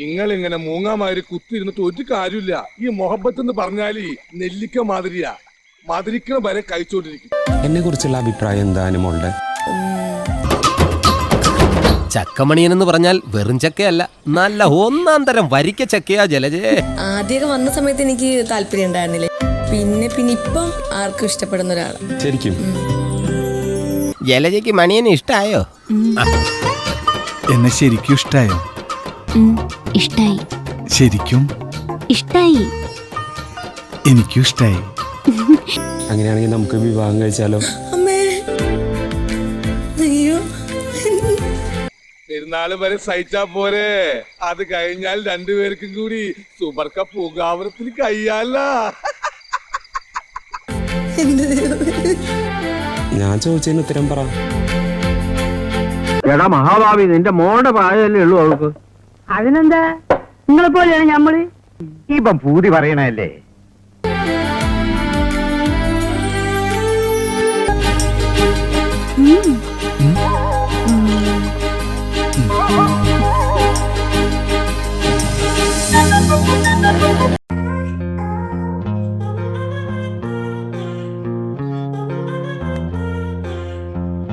നിങ്ങൾ ഇങ്ങനെ മൂങ്ങാമാതിരി കുത്തിരുന്നിട്ട് ഒരു കാര്യമില്ല. ഈ മൊഹബത്ത് എന്ന് പറഞ്ഞാൽ നെല്ലിക്ക മാതിരിയാ. മധുരിക്കണ വരെ കഴിച്ചോണ്ടിരിക്കും. എന്നെ കുറിച്ചുള്ള അഭിപ്രായം എന്താനും ഉണ്ട് ചക്കമണിയൻ എന്ന് പറഞ്ഞാൽ വെറും ചക്കയല്ല. നല്ല ഒന്നാം തരം വരിക്ക ചക്കയാ ജലജേ. ആദ്യമൊക്കെ വന്ന സമയത്ത് എനിക്ക് താല്പര്യം ഉണ്ടായിരുന്നില്ല? പിന്നെ പിന്നെ ഇപ്പം ആർക്കും ഇഷ്ടപ്പെടുന്ന ഒരാളാണ് ശരിക്കും? ജലജയ്ക്ക് മണിയനെ ഇഷ്ടായോ? എന്നെ ശരിക്കും ഇഷ്ടായോ? ഇഷ്ടായി. ശരിക്കും? ഇഷ്ടായി. എനിക്കും ഇഷ്ടായി. അങ്ങനെയാണെങ്കിൽ നമുക്ക് വിവാഹം കഴിച്ചാലോ? പെരുന്നാളും വരെ സഹിച്ചാ പോരെ. അത് കഴിഞ്ഞാൽ രണ്ടുപേർക്കും കൂടി സൂപ്പർ കപ്പ് പൂകാവരത്തിന് കഴിയാല ഞാൻ ചോദിച്ചതിന് ഉത്തരം പറ. എടാ മഹാഭാവി നിന്റെ മോളുടെ പ്രായമല്ലേ ഉള്ളൂ അവൾക്ക്. അതിനെന്താ? നിങ്ങളെ പോലെയാണ് ഞമ്മൾ? ഇപ്പം പൂതി പറയണല്ലേ ഉം,